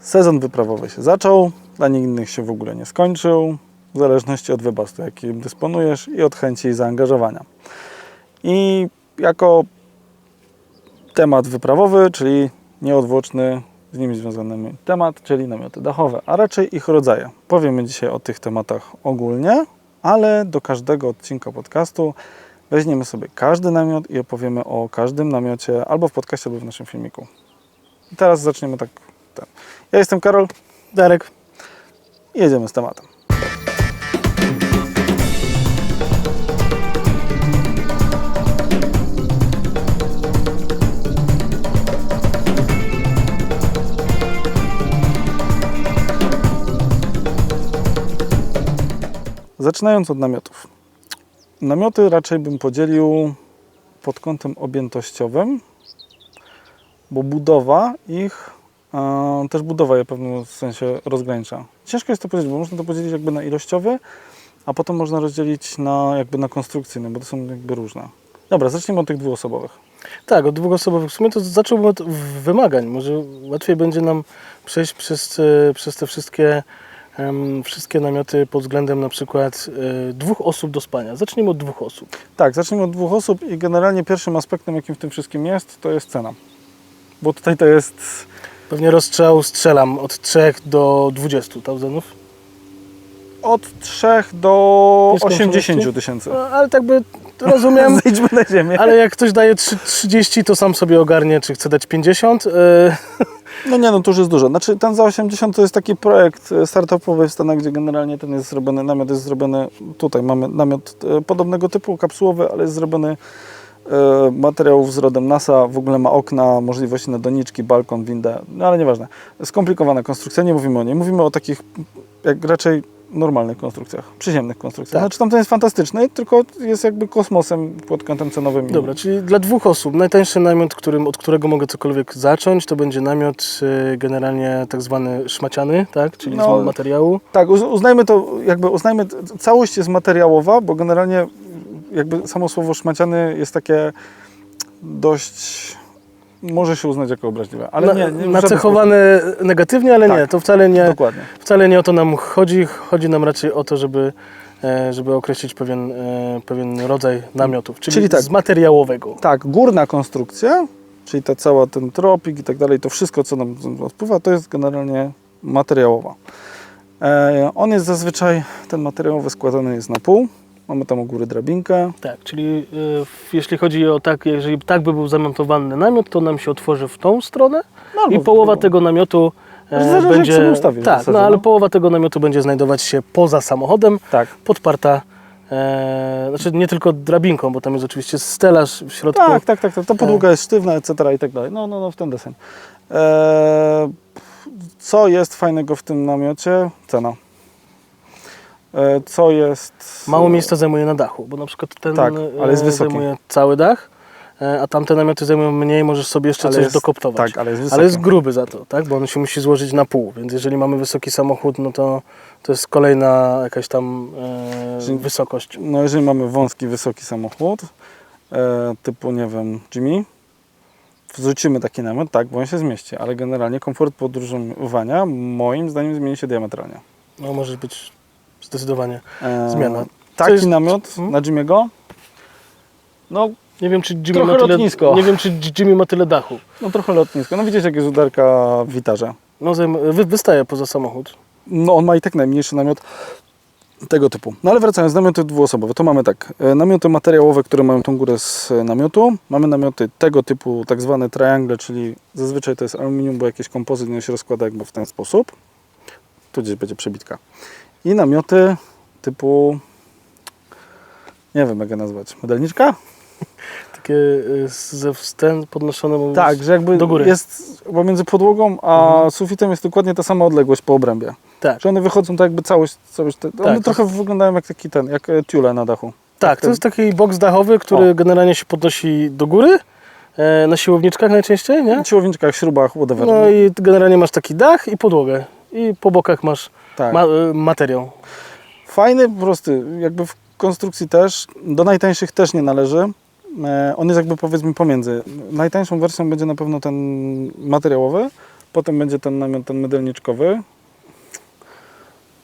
Sezon wyprawowy się zaczął, dla innych się w ogóle nie skończył, w zależności od wybastu, jakim dysponujesz i od chęci zaangażowania. I jako temat wyprawowy, czyli nieodwłoczny z nimi związany temat, czyli namioty dachowe, a raczej ich rodzaje. Powiemy dzisiaj o tych tematach ogólnie, ale do każdego odcinka podcastu weźmiemy sobie każdy namiot i opowiemy o każdym namiocie albo w podcaście, albo w naszym filmiku. I teraz zaczniemy tak. Ja jestem Karol, Darek jedziemy z tematem. Zaczynając od namiotów. Namioty raczej bym podzielił pod kątem objętościowym, bo budowa ich, też budowa je w pewnym sensie rozgranicza. Ciężko jest to powiedzieć, bo można to podzielić jakby na ilościowy, a potem można rozdzielić na jakby na konstrukcyjny, bo to są jakby różne. Dobra, zacznijmy od tych dwuosobowych. Tak, od dwuosobowych. W sumie to zacząłbym od wymagań. Może łatwiej będzie nam przejść przez, e, przez te wszystkie, em, wszystkie namioty pod względem na przykład e, dwóch osób do spania. Zacznijmy od dwóch osób. Tak, zacznijmy od dwóch osób i generalnie pierwszym aspektem, jakim w tym wszystkim jest, to jest cena. Bo tutaj to jest Pewnie rozstrzał strzelam od 3 do 20 thousandów. od 3 do Nieskończoności? 80 tysięcy. No, ale tak by rozumiem. Zejdźmy na ziemię. Ale jak ktoś daje trzy- 30, to sam sobie ogarnie, czy chce dać 50. E, No nie, no to już jest dużo. Znaczy ten za 80 to jest taki projekt e, startupowy w Stanach, gdzie generalnie ten jest zrobiony, namiot jest zrobiony, tutaj mamy namiot e, podobnego typu, kapsułowy, ale jest zrobiony materiałów z rodem NASA, w ogóle ma okna, możliwości na doniczki, balkon, windę, no ale nieważne. Skomplikowana konstrukcja, nie mówimy o niej, mówimy o takich jak raczej normalnych konstrukcjach, przyziemnych konstrukcjach. Tak. Znaczy tamten jest fantastyczny, tylko jest jakby kosmosem pod kątem cenowym. Dobra, czyli dla dwóch osób najtańszy namiot, którym, od którego mogę cokolwiek zacząć, to będzie namiot e, generalnie tak zwany szmaciany, tak? czyli No. z materiału. Tak, uz- uznajmy to, jakby uznajmy, całość jest materiałowa, bo generalnie jakby samo słowo szmaciany jest takie dość, może się uznać jako obraźliwe, ale Na, nie, nie nacechowane negatywnie, ale nie, Tak. to wcale nie. Dokładnie. wcale nie o to nam chodzi. Chodzi nam raczej o to, żeby, e, żeby określić pewien, e, pewien rodzaj namiotów, czyli, Czyli tak. z materiałowego. Tak, górna konstrukcja, czyli ta cała ten tropik i tak dalej, to wszystko, co nam odpływa, to jest generalnie materiałowa. E, on jest zazwyczaj, ten materiałowy składany jest na pół. Mamy tam u góry drabinkę. Tak, czyli e, w- jeśli chodzi o tak, jeżeli tak by był zamontowany namiot, to nam się otworzy w tą stronę No, i połowa tego namiotu e, Zależy, jak będzie. w tak, zasadzie, no ale no. połowa tego namiotu będzie znajdować się poza samochodem, Tak. podparta. E, znaczy nie tylko drabinką, bo tam jest oczywiście stelaż w środku. Tak, tak, tak, tak. Ta podłoga jest sztywna, etc. i tak dalej. No, no, no, w ten desen. Eee, co jest fajnego w tym namiocie? Cena. Eee, co jest... Mało miejsca zajmuje na dachu, bo na przykład ten Tak, ale jest e, wysoki. zajmuje cały dach, e, a tamte namioty zajmują mniej, możesz sobie jeszcze Ale coś jest- dokoptować. Tak, ale jest wysoki. Ale jest gruby za to, tak? Bo on się musi złożyć na pół, więc jeżeli mamy wysoki samochód, no to to jest kolejna jakaś tam e, Czyli- wysokość. No, jeżeli mamy wąski, wysoki samochód, e, typu, nie wiem, Jimmy, wrzucimy taki namiot, tak, bo on się zmieści, ale generalnie komfort podróżowania moim zdaniem zmieni się diametralnie. No może być zdecydowanie Eee, zmiana. Taki jest- namiot Mhm. na Jimmy'ego, no Nie wiem, czy Jimmy Trochę ma tyle, lotnisko. Nie wiem, czy Jimmy ma tyle dachu. No trochę lotnisko. No widzisz, jak jest udarka w witarze. No wy, wystaje poza samochód. No on ma i tak najmniejszy namiot tego typu. No ale wracając, namioty dwuosobowe. To mamy tak, e, namioty materiałowe, które mają tą górę z e, namiotu. Mamy namioty tego typu, tak zwane triangle, czyli zazwyczaj to jest aluminium, bo jakiś kompozyt nie się rozkłada jakby w ten sposób. Tu gdzieś będzie przebitka. I namioty typu, nie wiem jak je nazwać, modelniczka? Takie e, ze wstęp podnoszone Tak, że jakby do góry. jest pomiędzy podłogą a sufitem jest dokładnie ta sama odległość po obrębie. Tak, Że one wychodzą tak jakby całość, całość te, one to- trochę wyglądają jak taki ten, jak e, tiule na dachu. tak, to jest taki boks dachowy, który O. generalnie się podnosi do góry, e, na siłowniczkach najczęściej, nie? Na siłowniczkach, śrubach, whatever. No i generalnie masz taki dach i podłogę. I po bokach masz tak. ma, e, materiał. Fajny, po prostu, jakby w konstrukcji też, do najtańszych też nie należy. E, On jest jakby powiedzmy pomiędzy. Najtańszą wersją będzie na pewno ten materiałowy, potem będzie ten namiot, ten mydelniczkowy.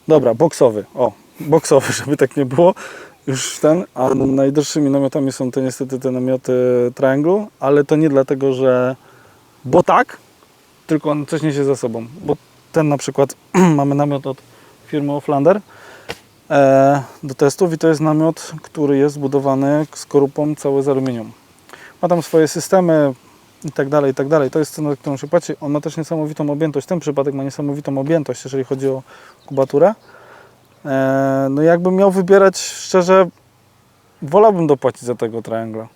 Dobra, boksowy, o, boksowy, żeby tak nie było. Już ten, a najdroższymi namiotami są te niestety te namioty Triangle, ale to nie dlatego, że bo tak, tylko on coś niesie za sobą. Bo ten na przykład mamy namiot od firmy Oflander e, do testów i to jest namiot, który jest zbudowany skorupą cały z aluminium. Ma tam swoje systemy i tak dalej, i tak dalej. To jest cena, na którą się płaci. On ma też niesamowitą objętość. Ten przypadek ma niesamowitą objętość, jeżeli chodzi o kubaturę. E, no jakbym miał wybierać, szczerze, wolałbym dopłacić za tego triangla.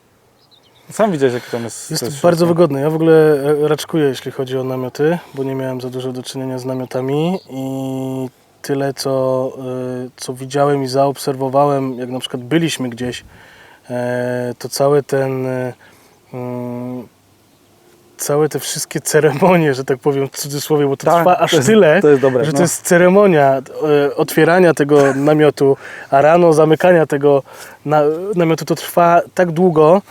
Sam widziałeś, jaki tam jest. Jest bardzo środek. wygodne. Ja w ogóle e, raczkuję, jeśli chodzi o namioty, bo nie miałem za dużo do czynienia z namiotami i tyle, co, e, co widziałem i zaobserwowałem, jak na przykład byliśmy gdzieś, e, to cały ten, mm, całe te wszystkie ceremonie, że tak powiem w cudzysłowie, bo to Tak, trwa aż to jest- tyle, To dobre. że no. to jest ceremonia otwierania tego namiotu, a rano zamykania tego na, namiotu to trwa tak długo,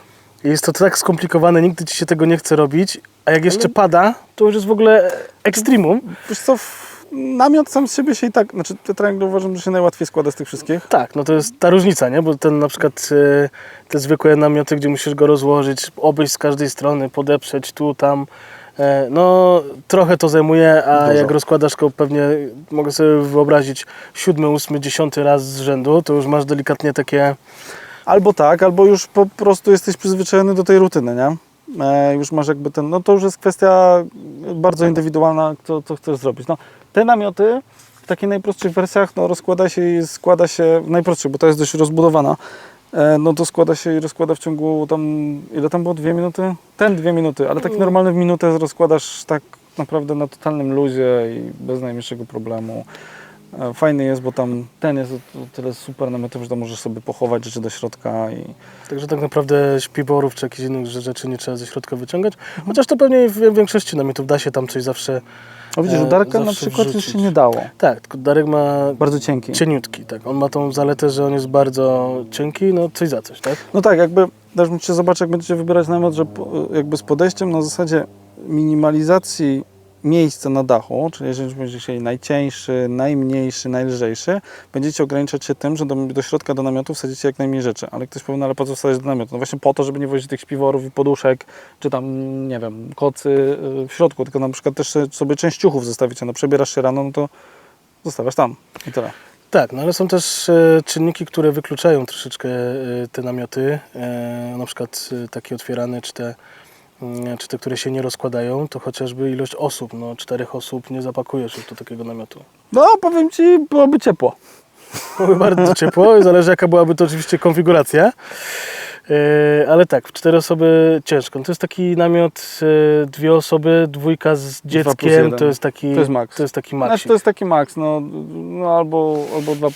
jest to tak skomplikowane, nigdy ci się tego nie chce robić, a jak jeszcze pada, to już jest w ogóle ekstremum. Wiesz co, namiot sam z siebie się i tak, znaczy te triangle uważam, że się najłatwiej składa z tych wszystkich. Tak, no to jest ta różnica, nie? Bo ten na przykład e, te zwykłe namioty, gdzie musisz go rozłożyć, obejść z każdej strony, podeprzeć tu, tam, e, no trochę to zajmuje, a Dużo. jak rozkładasz go pewnie, mogę sobie wyobrazić, siódmy, ósmy, dziesiąty raz z rzędu, to już masz delikatnie takie, Albo tak, albo już po prostu jesteś przyzwyczajony do tej rutyny, nie? E, już masz jakby ten, no to już jest kwestia bardzo indywidualna, co, co chcesz zrobić. No, te namioty w takich najprostszych wersjach, no rozkłada się i składa się, najprostszych, bo to jest dość rozbudowana, e, no to składa się i rozkłada w ciągu tam, ile tam było, dwie minuty? Ten dwie minuty, ale taki normalny w minutę rozkładasz tak naprawdę na totalnym luzie i bez najmniejszego problemu. E, Fajny jest, bo tam ten jest o tyle super namiotów, że tam możesz sobie pochować rzeczy do środka i także tak naprawdę śpiworów czy jakichś innych rzeczy nie trzeba ze środka wyciągać, chociaż to pewnie w większości namiotów da się tam coś zawsze, O widzisz, E, u Darka na przykład już wrzucić. się nie dało. tak, tylko Darek ma Bardzo cienki. cieniutki, tak, on ma tą zaletę, że on jest bardzo cienki, no coś za coś, tak? No tak, jakby też musicie zobaczyć, jak będziecie wybierać namiot, że jakby z podejściem na zasadzie minimalizacji miejsca na dachu, czyli jeżeli będziecie chcieli najcieńszy, najmniejszy, najlżejszy, będziecie ograniczać się tym, że do, do środka do namiotu wsadzicie jak najmniej rzeczy. Ale ktoś powie, ale po co wsadzać do namiotu? No właśnie po to, żeby nie wozić tych śpiworów i poduszek, czy tam, nie wiem, kocy y, w środku, tylko na przykład też sobie część ciuchów zostawicie. No przebierasz się rano, no to zostawiasz tam i tyle. Tak, no ale są też e, czynniki, które wykluczają troszeczkę e, te namioty, e, na przykład e, takie otwierane, czy te, czy te, które się nie rozkładają, to chociażby ilość osób, no czterech osób nie zapakujesz już do takiego namiotu. No powiem Ci, byłoby ciepło. Byłoby bardzo ciepło, zależy jaka byłaby to oczywiście konfiguracja, e, ale tak, w cztery osoby ciężko. No To jest taki namiot, e, dwie osoby, dwójka z dzieckiem, to jest taki, To jest maks. To jest taki Znaczy maksik. to jest taki maks, no, no albo, albo dwa,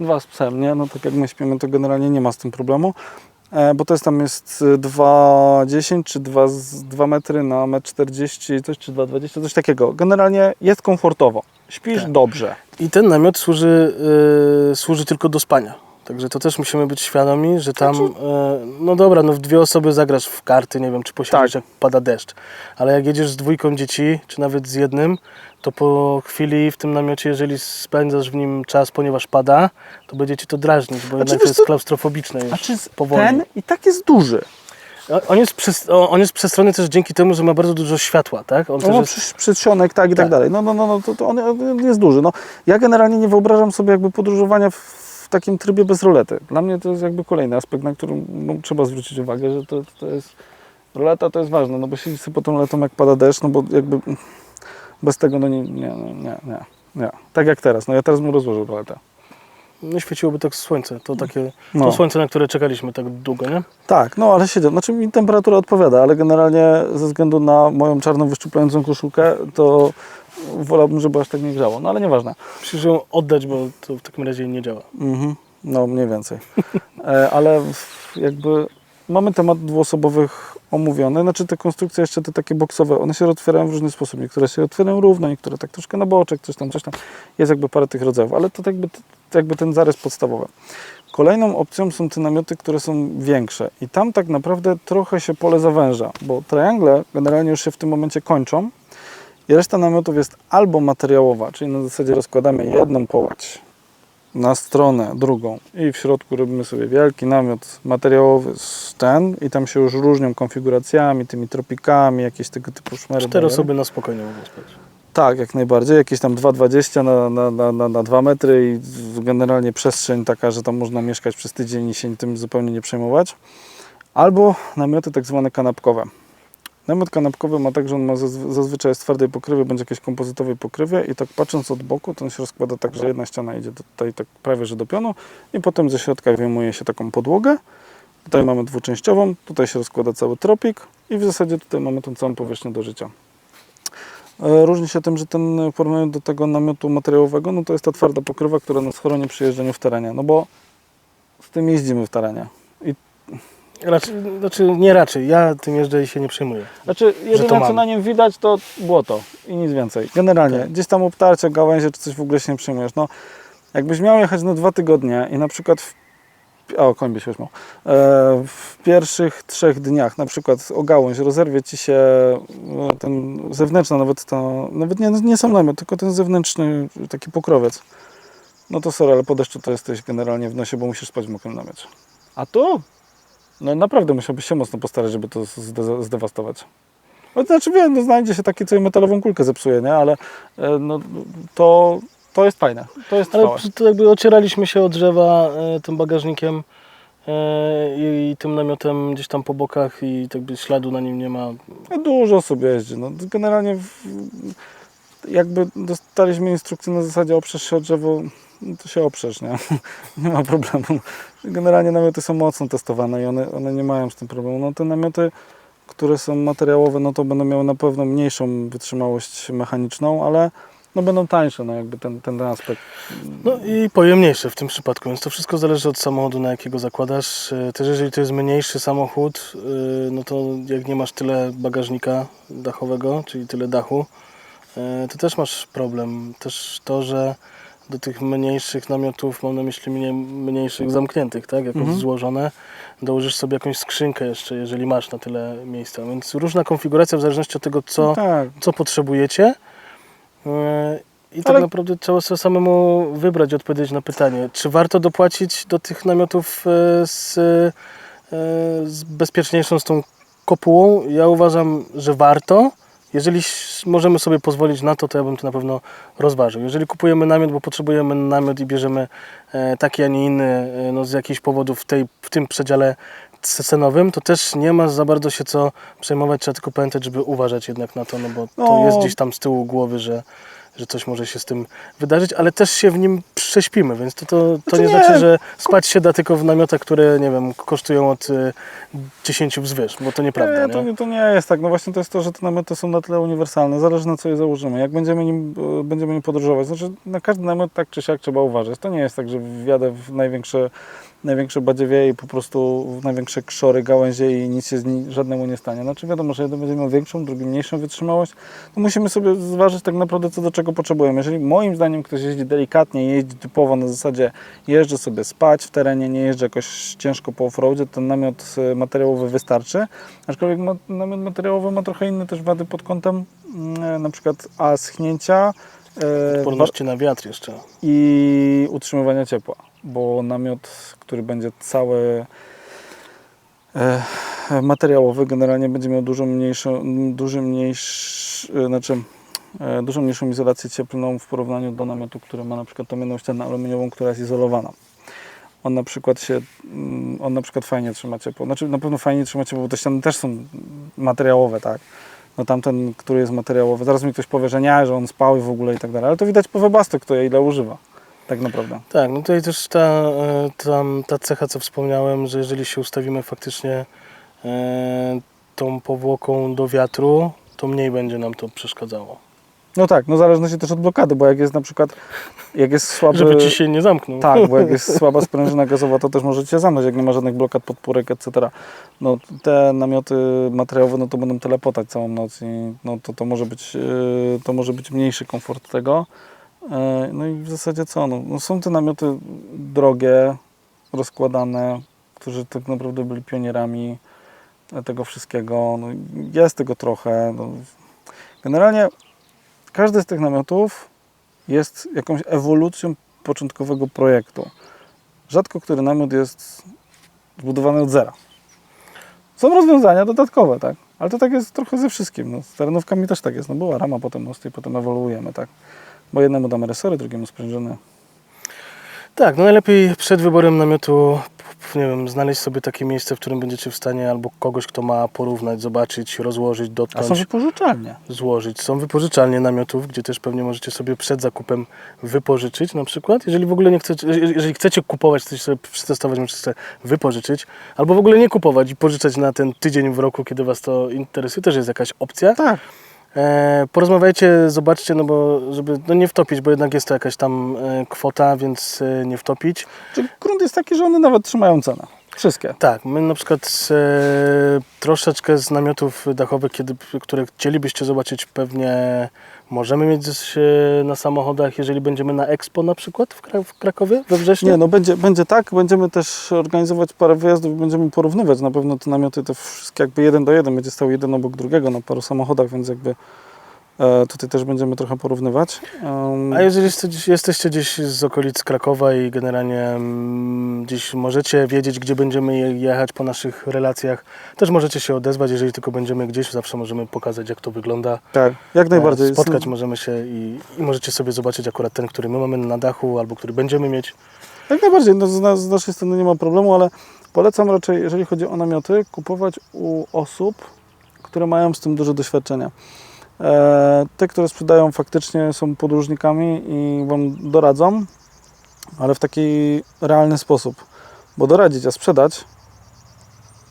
dwa z psem, nie? No tak jak my śpimy, to generalnie nie ma z tym problemu. E, bo to jest tam jest y, 2,10 czy 2, z- 2 metry na 1,40 m, coś czy 2,20 coś takiego. Generalnie jest komfortowo. Śpisz Tak. dobrze. I ten namiot służy, y, służy tylko do spania. Także to też musimy być świadomi, że tam, Znaczy- y, no dobra, no w dwie osoby zagrasz w karty, nie wiem, czy posiedzisz Tak. jak pada deszcz, ale jak jedziesz z dwójką dzieci, czy nawet z jednym, to po chwili w tym namiocie, jeżeli spędzasz w nim czas, ponieważ pada, to będzie ci to drażnić, bo wiesz to jest co? klaustrofobiczne już Znaczy powoli. ten i tak jest duży. On jest, o- on jest przestrony też dzięki temu, że ma bardzo dużo światła, tak? On No, no jest, przedsionek, tak i tak, Tak. dalej. No, no, no, no to, to on, on jest duży. No, ja generalnie nie wyobrażam sobie jakby podróżowania w takim trybie bez rolety. Dla mnie to jest jakby kolejny aspekt, na który no, trzeba zwrócić uwagę, że to, to jest roleta to jest ważne, no bo siedzieć sobie pod tą roletą jak pada deszcz, no bo jakby bez tego no nie, nie, nie, nie, nie. Tak jak teraz, no ja teraz bym rozłożył roletę. No świeciłoby tak słońce, to takie, No. to słońce, na które czekaliśmy tak długo, nie? Tak, no ale siedzę. Znaczy mi temperatura odpowiada, ale generalnie ze względu na moją czarną wyszczuplającą koszulkę, to wolałbym, żeby aż tak nie grzało. No ale nieważne. Musisz ją oddać, bo to w takim razie nie działa. Mhm. No mniej więcej. E, ale jakby mamy temat dwuosobowych omówiony. Znaczy te konstrukcje jeszcze te takie boksowe, one się otwierają w różny sposób. Niektóre się otwierają równo, niektóre tak troszkę na boczek, coś tam, coś tam. Jest jakby parę tych rodzajów, ale to jakby, to jakby ten zarys podstawowy. Kolejną opcją są te namioty, które są większe i tam tak naprawdę trochę się pole zawęża, bo triangle generalnie już się w tym momencie kończą I reszta namiotów jest albo materiałowa, czyli na zasadzie rozkładamy jedną połać na stronę, drugą i w środku robimy sobie wielki namiot materiałowy z ten i tam się już różnią konfiguracjami, tymi tropikami, jakieś tego typu szmery. Cztery osoby na spokojnie mogą spać. Tak, jak najbardziej. Jakieś tam 2,20 na, na, na, na, na 2 metry i generalnie przestrzeń taka, że tam można mieszkać przez tydzień i się tym zupełnie nie przejmować. Albo namioty tak zwane kanapkowe. Namiot kanapkowy ma tak, że on ma zazwy- zazwyczaj z twardej pokrywy, będzie jakiejś kompozytowej pokrywie i tak patrząc od boku, to on się rozkłada tak, że jedna ściana idzie tutaj tak prawie, że do pionu i potem ze środka wyjmuje się taką podłogę. Tutaj mamy dwuczęściową, tutaj się rozkłada cały tropik i w zasadzie tutaj mamy tą całą powierzchnię do życia. E, Różni się tym, że ten w porównaniu do tego namiotu materiałowego, no to jest ta twarda pokrywa, która nas chroni przy jeżdżeniu w terenie, no bo z tym jeździmy w terenie. I, Raczej, znaczy nie raczej, ja tym jeżdżę i się nie przejmuję. znaczy, jedyne co na nim widać to błoto i nic więcej. Generalnie, Tak. gdzieś tam obtarcie, gałęzie czy coś w ogóle się nie przejmujesz. No, jakbyś miał jechać na dwa tygodnie i na przykład w o, koń by się śmiał. E, w pierwszych trzech dniach, na przykład o gałąź, rozerwie ci się e, ten zewnętrzny, nawet to, nawet nie, nie sam namiot, tylko ten zewnętrzny taki pokrowiec. No to sorry, ale po deszczu to jesteś generalnie w nosie, bo musisz spać w mokrym namiocie. A tu? No naprawdę musiałbyś się mocno postarać, żeby to zde- zdewastować. No, to znaczy wiem, no, znajdzie się taki, co i metalową kulkę zepsuje, nie? Ale e, no, to, to jest fajne. To jest Ale trwałe. to jakby ocieraliśmy się od drzewa e, tym bagażnikiem e, i, i tym namiotem gdzieś tam po bokach i tak by śladu na nim nie ma. No, dużo osób jeździ. No, generalnie w, jakby dostaliśmy instrukcję na zasadzie oprzesz się o drzewo, no to się oprzesz, nie? nie ma problemu. Generalnie namioty są mocno testowane i one, one nie mają z tym problemu. No te namioty, które są materiałowe, no to będą miały na pewno mniejszą wytrzymałość mechaniczną, ale no będą tańsze, no jakby ten, ten aspekt. No i pojemniejsze w tym przypadku, więc to wszystko zależy od samochodu, na jakiego zakładasz. E, Też jeżeli to jest mniejszy samochód, e, no to jak nie masz tyle bagażnika dachowego, czyli tyle dachu, e, to też masz problem. Też to, że do tych mniejszych namiotów, mam na myśli mniej, mniejszych zamkniętych, tak, jakoś Mhm. złożone, dołożysz sobie jakąś skrzynkę jeszcze, jeżeli masz na tyle miejsca. Więc różna konfiguracja w zależności od tego, co, No tak, co potrzebujecie. E, I tak Ale- naprawdę trzeba sobie samemu wybrać i odpowiedzieć na pytanie, czy warto dopłacić do tych namiotów e, z, e, z bezpieczniejszą, z tą kopułą. Ja uważam, że warto. Jeżeli możemy sobie pozwolić na to, to ja bym to na pewno rozważył. Jeżeli kupujemy namiot, bo potrzebujemy namiot i bierzemy taki, a nie inny, no z jakichś powodów w, tej, w tym przedziale cenowym, to też nie ma za bardzo się co przejmować, trzeba tylko pamiętać, żeby uważać jednak na to, no bo to No. jest gdzieś tam z tyłu głowy, że, że coś może się z tym wydarzyć, ale też się w nim prześpimy, więc to, to, to Znaczy nie, nie. znaczy, że spać się da tylko w namiotach, które, nie wiem, kosztują od y, 10 wzwyż, bo to nieprawda, Nie, to, nie? nie, to nie jest tak. No właśnie to jest to, że te namioty są na tyle uniwersalne, zależy na co je założymy. Jak będziemy nim, e, będziemy nim podróżować, znaczy na każdy namiot tak czy siak trzeba uważać. To nie jest tak, że wjadę w największe, największe badziewie i po prostu największe krzory, gałęzie i nic się z ni- żadnemu nie stanie. Znaczy wiadomo, że jeden będzie miał większą, drugi mniejszą wytrzymałość. To musimy sobie zważyć tak naprawdę co do czego potrzebujemy. Jeżeli moim zdaniem ktoś jeździ delikatnie, jeździ typowo na zasadzie jeżdżę sobie spać w terenie, nie jeżdżę jakoś ciężko po offroadzie, ten namiot e, materiałowy wystarczy. Aczkolwiek ma, namiot materiałowy ma trochę inne też wady pod kątem mm, na przykład a schnięcia wa- Odporności na wiatr jeszcze. i utrzymywania ciepła, bo namiot, który będzie cały e, materiałowy, generalnie będzie miał dużo mniejszą, dużo mniejszy, e, znaczy e, dużo mniejszą izolację cieplną w porównaniu do namiotu, który ma na przykład tą jedną ścianę aluminiową, która jest izolowana. On na przykład się, mm, on na przykład fajnie trzyma ciepło. Znaczy na pewno fajnie trzyma ciepło, bo te ściany też są materiałowe, tak. No tamten, który jest materiałowy, zaraz mi ktoś powie, że nie, że on spał i w ogóle i tak dalej, ale to widać po webastu, kto je ile używa, tak naprawdę. Tak, no tutaj też ta, e, tam, ta cecha, co wspomniałem, że jeżeli się ustawimy faktycznie e, tą powłoką do wiatru, to mniej będzie nam to przeszkadzało. No tak, no zależnie się też od blokady, bo jak jest na przykład, jak jest słaby... Żeby ci się nie zamknął. Tak, bo jak jest słaba sprężyna gazowa, to też może Cię zamknąć, jak nie ma żadnych blokad podpórek, etc. No te namioty materiałowe, no to będą telepotać całą noc i no to, to, może być, yy, to może być mniejszy komfort tego. Yy, No i w zasadzie co, no, no są te namioty drogie, rozkładane, którzy tak naprawdę byli pionierami tego wszystkiego. No, jest tego trochę. No. Generalnie każdy z tych namiotów jest jakąś ewolucją początkowego projektu. Rzadko który namiot jest zbudowany od zera. Są rozwiązania dodatkowe, tak? Ale to tak jest trochę ze wszystkim. No, z terenówkami też tak jest. No była rama, potem mosty i potem ewoluujemy, tak? Bo jednemu damy resory, drugiemu sprężyny. Tak, no najlepiej przed wyborem namiotu, nie wiem, znaleźć sobie takie miejsce, w którym będziecie w stanie albo kogoś, kto ma porównać, zobaczyć, rozłożyć, A są dotknąć, wypożyczalnie. złożyć. Są wypożyczalnie namiotów, gdzie też pewnie możecie sobie przed zakupem wypożyczyć na przykład. Jeżeli w ogóle nie chcecie, jeżeli chcecie kupować, chcecie sobie przetestować, możecie wypożyczyć. Albo w ogóle nie kupować i pożyczać na ten tydzień w roku, kiedy Was to interesuje, też jest jakaś opcja. Tak. E, porozmawiajcie, zobaczcie, no bo żeby no nie wtopić, bo jednak jest to jakaś tam e, kwota, więc e, nie wtopić. Czyli grunt jest taki, że one nawet trzymają cenę. Wszystkie. Tak, my na przykład e, troszeczkę z namiotów dachowych, kiedy, które chcielibyście zobaczyć, pewnie możemy mieć e, na samochodach, jeżeli będziemy na Expo na przykład w, Kra- w Krakowie we wrześniu. Nie, no będzie, będzie tak, będziemy też organizować parę wyjazdów, będziemy porównywać. Na pewno te namioty te wszystkie jakby jeden do jeden, będzie stał jeden obok drugiego na paru samochodach, więc jakby tutaj też będziemy trochę porównywać. A jeżeli jeste- jesteście gdzieś z okolic Krakowa i generalnie mm, gdzieś możecie wiedzieć, gdzie będziemy je- jechać po naszych relacjach, też możecie się odezwać, jeżeli tylko będziemy gdzieś, zawsze możemy pokazać, jak to wygląda. tak, jak najbardziej. E, Spotkać możemy się i, i możecie sobie zobaczyć akurat ten, który my mamy na dachu, albo który będziemy mieć. Jak najbardziej, no, z, z naszej strony nie ma problemu, ale polecam raczej, jeżeli chodzi o namioty, kupować u osób, które mają z tym duże doświadczenie. E, te, które sprzedają faktycznie są podróżnikami i Wam doradzą, ale w taki realny sposób. Bo doradzić, a sprzedać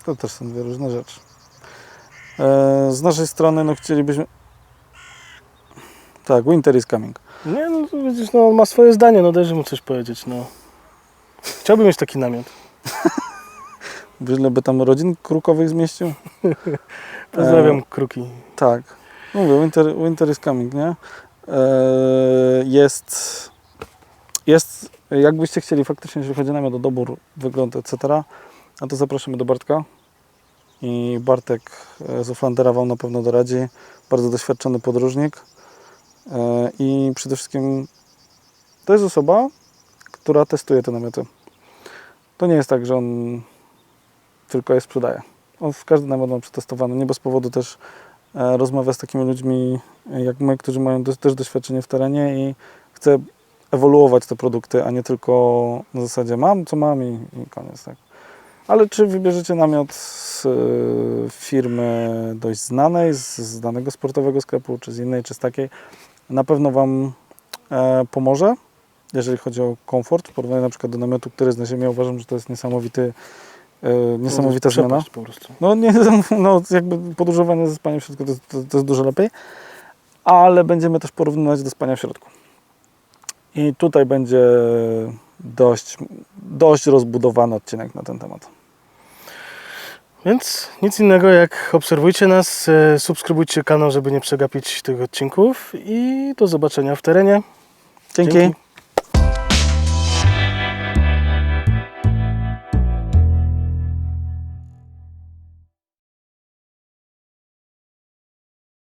to też są dwie różne rzeczy. E, z naszej strony no chcielibyśmy... Tak, winter is coming. Nie, no to widzisz, no on ma swoje zdanie, no dajże mu coś powiedzieć, no. Chciałbym mieć taki namiot. Ile by tam rodzin krukowych zmieścił? Pozdrawiam kruki. Tak. Mówię, winter, winter is coming, nie? Eee, jest, jest, jakbyście chcieli faktycznie, jeśli chodzi namiot o dobór, wygląd, etc., no to zapraszamy do Bartka. I Bartek e, z Oflandera Wam na pewno doradzi. Bardzo doświadczony podróżnik. E, I przede wszystkim to jest osoba, która testuje te namioty. To nie jest tak, że on tylko je sprzedaje. On w każdy namiot ma przetestowany. Nie bez powodu też rozmawia z takimi ludźmi e, jak my, którzy mają też doświadczenie w terenie i chce ewoluować te produkty, a nie tylko na zasadzie mam, co mam i, i koniec. Tak. Ale czy wybierzecie namiot z e, firmy dość znanej, z, danego sportowego sklepu, czy z innej, czy z takiej, na pewno Wam e, pomoże, jeżeli chodzi o komfort. W porównaniu na przykład do namiotu, który jest na ziemi, uważam, że to jest niesamowity, e, niesamowita zmiana. Po prostu. No, nie, no jakby podróżowanie ze spaniem w środku to, jest- to, to jest dużo lepiej, ale będziemy też porównywać do spania w środku. I tutaj będzie dość, dość rozbudowany odcinek na ten temat. Więc nic innego jak obserwujcie nas, e, subskrybujcie kanał, żeby nie przegapić tych odcinków i do zobaczenia w terenie. Dzięki. Dzięki.